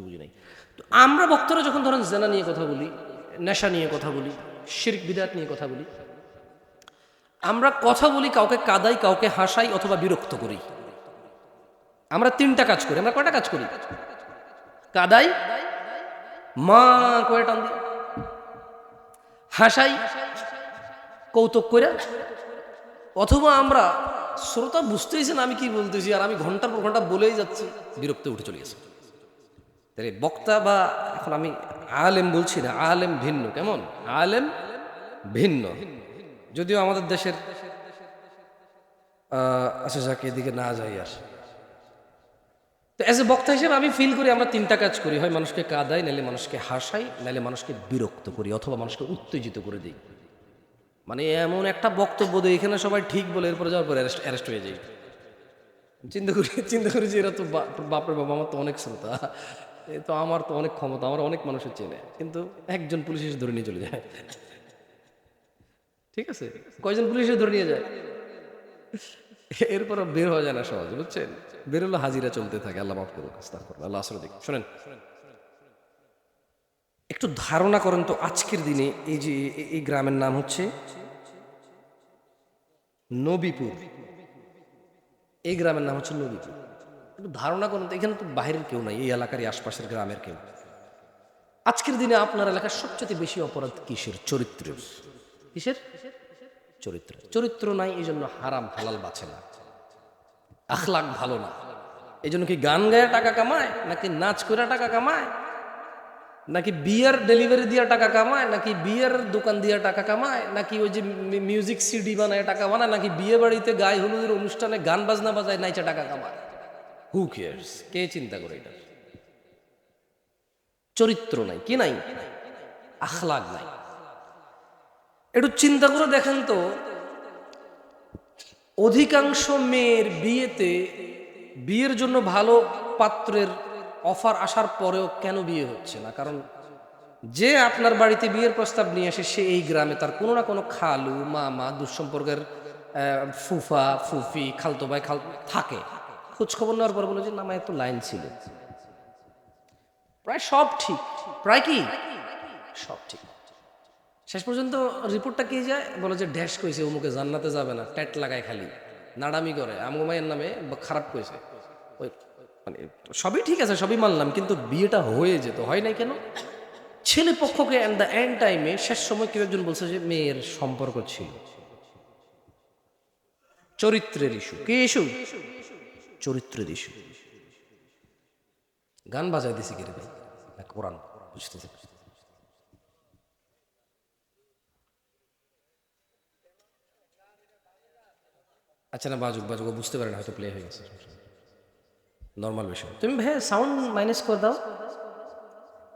কিছু বুঝি নাই। তো আমরা বক্তারা যখন ধরেন জেনা নিয়ে কথা বলি, নেশা নিয়ে কথা বলি, শির্ক, বিদাত নিয়ে কথা বলি, আমরা কথা বলি কাউকে কাদাই, কাউকে হাসাই অথবা বিরক্ত করি। আমরা তিনটা কাজ করি, আমরা কয়টা কাজ করি? কাদাই, মা কয়ে টান হাসাই, কৌতুক করে অথবা আমরা, শ্রোতা বুঝতেইছেন আমি কি বলতেছি, আর আমি ঘণ্টার পর ঘণ্টা বলেই যাচ্ছি, বিরক্ত উঠে চলে গেছে। তাহলে বক্তা বা, এখন আমি আলেম বলছি না, আলেম ভিন্ন, কেমন? আলেম ভিন্ন। যদিও আমাদের দেশের আচ্ছা যাকে, এদিকে না যাই আর। তো অ্যাজ এ বক্তা হিসেবে আমি ফিল করি আমরা তিনটা কাজ করি, হয় মানুষকে কাদাই, নাহলে মানুষকে হাসাই, নাহলে মানুষকে বিরক্ত করি অথবা মানুষকে উত্তেজিত করে দিই। মানে এমন একটা বক্তব্য দিই, এখানে সবাই ঠিক বলে, এরপরে যাওয়ার পরে অ্যারেস্ট হয়ে যায়। চিন্তা করি চিন্তা করি যে এরা তো বাপরে বাবা, আমার তো অনেক শ্রোতা। তো আমার তো অনেক ক্ষমতা, আমার অনেক মানুষের চেনে। কিন্তু একজন পুলিশ এসে ধরে নিয়ে চলে যায়। ঠিক আছে? কয়জন পুলিশ এসে ধরে নিয়ে যায়? এরপর বের হওয়া যায় না সহজে, বুঝছেন? বের হলো হাজিরা চলতে থাকে, আল্লাহ মাফ করুক আল্লাহ আসলে দিক শোনেন, একটু ধারণা করেন তো আজকের দিনে এই যে এই গ্রামের নাম হচ্ছে নবীপুর। এই গ্রামের নাম হচ্ছে নবীপুর। একটু ধারণা করেন তো এখানে তো বাইরের কেউ নাই, এই এলাকারই আশপাশের গ্রামের কেউ। আজকের দিনে আপনার এলাকার সবচেয়ে বেশি অপরাধ কিসের? চরিত্রের কিসের? চরিত্র। চরিত্র নাই এই জন্য হারাম, হালাল বাঁচে না। আখলাক ভালো না। এই জন্য কি গান গায়ে টাকা কামায়, নাকি নাচ করে টাকা কামায়, নাকি বিয়ার ডেলিভারি দিয়ে টাকা কামায়, নাকি বিয়ের দোকান দিয়ে টাকা কামায়, নাকি ওই যে মিউজিক সিডি বানায় টাকা বানায়, নাকি বিয়ে বাড়িতে গায়ে হলুদের অনুষ্ঠানে গান বাজনা বাজায় নাইচা টাকা কামায়? হু কেয়ার্স কে চিন্তা করে এটা? চরিত্র নাই, কি নাই? আখলাগ নাই। একটু চিন্তা করে দেখেন তো, অধিকাংশ মেয়ের বিয়েতে বিয়ের জন্য ভালো পাত্রের অফার আসার পরেও কেন বিয়ে হচ্ছে না? কারণ যে আপনার বাড়িতে বিয়ের প্রস্তাব নিয়ে আসে, সে এই গ্রামে তার কোনো না কোনো খালু, মামা, দুঃসম্পর্কের ফুফা, ফুফি, খালতো ভাই, খাল থাকে। খোঁজ খবর নেওয়ার পর বলে যে, না একটু লাইন ছিল। প্রায় সব ঠিক। প্রায় কি? সব ঠিক। শেষ পর্যন্ত রিপোর্টটা কি যায়? বলে যে, ড্যাশ কইছে, অমুকে জান্নাতে যাবে না ট্যাট লাগায় খালি, নাড়ামি করে। আমগো মায়ের নামে খারাপ কইছে। ওই মানে সবই ঠিক আছে, সবই মানলাম, কিন্তু বিয়েটা হয়ে যেত, হয় নাই কেন? ছেলে পক্ষকে অ্যান্ড দ্য এন্ড টাইমে শেষ সময় কেউ একজন বলছে যে, মেয়ের সম্পর্ক ছিল। চরিত্রের ইস্যু কে ইস্যু চরিত্রের ইস্যু গান বাজায় দিছি কে রে ভাই? না কোরআন বুঝতেছি। আচ্ছা না, বাজুক বাজুক বুঝতে পারে না, হয়তো প্লে হয়ে গেছে। নর্মাল বিষয়। তুমি ভাই সাউন্ড মাইনাস করে দাও।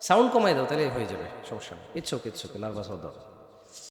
সাউন্ড কমাই দাও, তাহলে হয়ে যাবে, সমস্যা নেই। ইচ্ছুক ইচ্ছুক নার্ভাস হওয়া দাও।